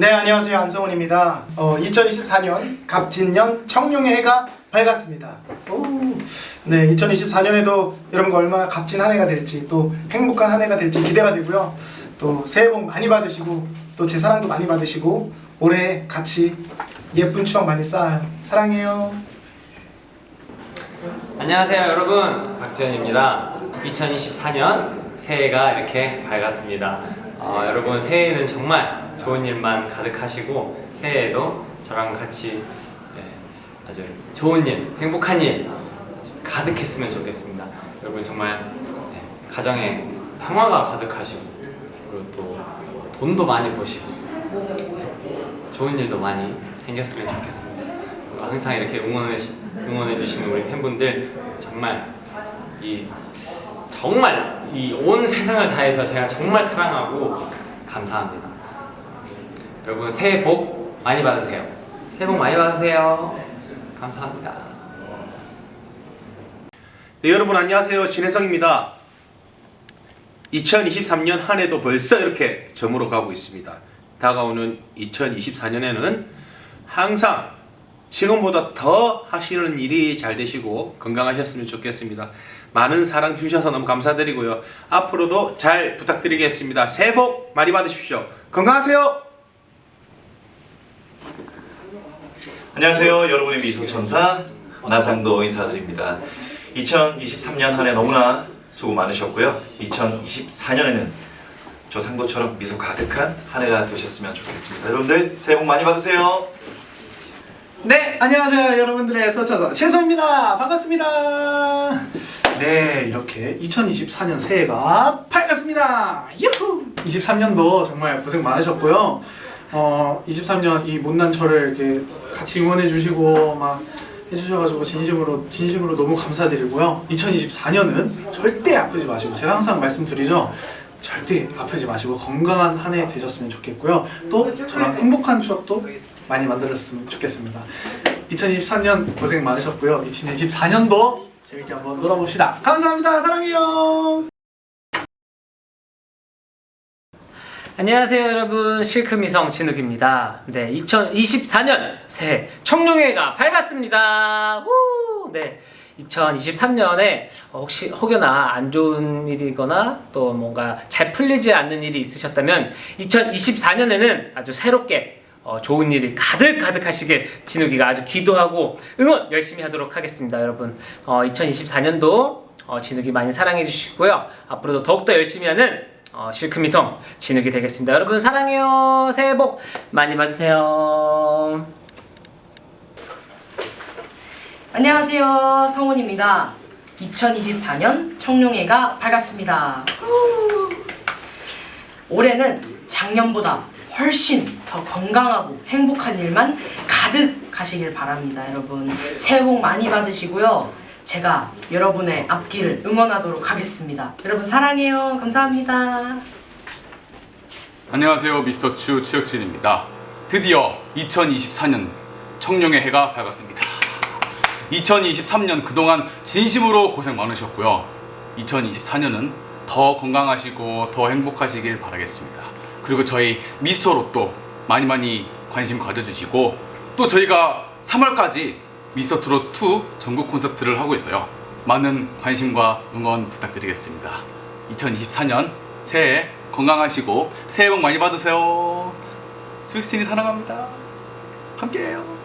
네 안녕하세요 안성훈입니다. 어, 2024년 갑진년 청룡의 해가 밝았습니다. 오, 네 2024년에도 여러분과 얼마나 값진 한 해가 될지 또 행복한 한 해가 될지 기대가 되고요. 또 새해 복 많이 받으시고 또 제 사랑도 많이 받으시고 올해 같이 예쁜 추억 많이 쌓아요. 사랑해요. 안녕하세요 여러분 박지현입니다 2024년 새해가 이렇게 밝았습니다 어, 여러분 새해에는 정말 좋은 일만 가득하시고 새해에도 저랑 같이 예, 아주 좋은 일 행복한 일 가득했으면 좋겠습니다 여러분 정말 예, 가정에 평화가 가득하시고 그리고 또 돈도 많이 버시고 좋은 일도 많이 생겼으면 좋겠습니다. 항상 이렇게 응원해 응원해 주시는 우리 팬분들 정말 이 정말 이 온 세상을 다해서 제가 정말 사랑하고 감사합니다. 여러분 새해 복 많이 받으세요. 새해 복 많이 받으세요. 감사합니다. 네, 여러분 안녕하세요. 진혜성입니다. 2023년 한 해도 벌써 이렇게 저물어 가고 있습니다. 다가오는 2024년에는 항상 지금보다 더 하시는 일이 잘 되시고 건강하셨으면 좋겠습니다. 많은 사랑 주셔서 너무 감사드리고요. 앞으로도 잘 부탁드리겠습니다. 새해 복 많이 받으십시오. 건강하세요. 안녕하세요. 여러분의 미소 천사 나상도 인사드립니다. 2023년 한 해 너무나 수고 많으셨고요. 2024년에는 조상도처럼 미소 가득한 한 해가 되셨으면 좋겠습니다. 여러분들 새해 복 많이 받으세요. 네, 안녕하세요. 여러분들의 서천서 최소입니다. 반갑습니다. 네, 이렇게 2024년 새해가 밝았습니다. 유후! 23년도 정말 고생 많으셨고요. 어, 23년 이 못난 저를 이렇게 같이 응원해 주시고 막 해주셔가지고 진심으로 진심으로 너무 감사드리고요. 2024년은 절대 아프지 마시고 제가 항상 말씀드리죠. 절대 아프지 마시고 건강한 한 해 되셨으면 좋겠고요. 또 저랑 행복한 추억도 많이 만들었으면 좋겠습니다. 2023년 고생 많으셨고요. 2024년도 재밌게 한번 놀아봅시다. 감사합니다. 사랑해요. 안녕하세요 여러분 실크미성 진욱입니다. 네 2024년 새해 청룡회가 밝았습니다. 우! 네 2023년에 혹시 혹여나 안 좋은 일이거나 또 뭔가 잘 풀리지 않는 일이 있으셨다면 2024년에는 아주 새롭게 어, 좋은 일이 가득 가득하시길 진욱이가 아주 기도하고 응원 열심히 하도록 하겠습니다 여러분. 어, 2024년도 어, 진욱이 많이 사랑해 주시고요. 앞으로도 더욱더 열심히 하는 어, 실크미성 진욱이 되겠습니다. 여러분 사랑해요. 새해 복 많이 받으세요 안녕하세요. 성훈입니다. 2024년 청룡회가 밝았습니다. 후. 올해는 작년보다 훨씬 더 건강하고 행복한 일만 가득하시길 바랍니다, 여러분. 새해 복 많이 받으시고요. 제가 여러분의 앞길을 응원하도록 하겠습니다. 여러분 사랑해요. 감사합니다. 안녕하세요 미스터 추 추혁진입니다 드디어 2024년 청룡의 해가 밝았습니다 2023년 그동안 진심으로 고생 많으셨고요 2024년은 더 건강하시고 더 행복하시길 바라겠습니다 그리고 저희 미스터 로또 많이 많이 관심 가져주시고 또 저희가 3월까지 미스터 트롯 2 전국 콘서트를 하고 있어요 많은 관심과 응원 부탁드리겠습니다 2024년 새해 건강하시고 새해 복 많이 받으세요. 스위스틴이 사랑합니다. 함께해요.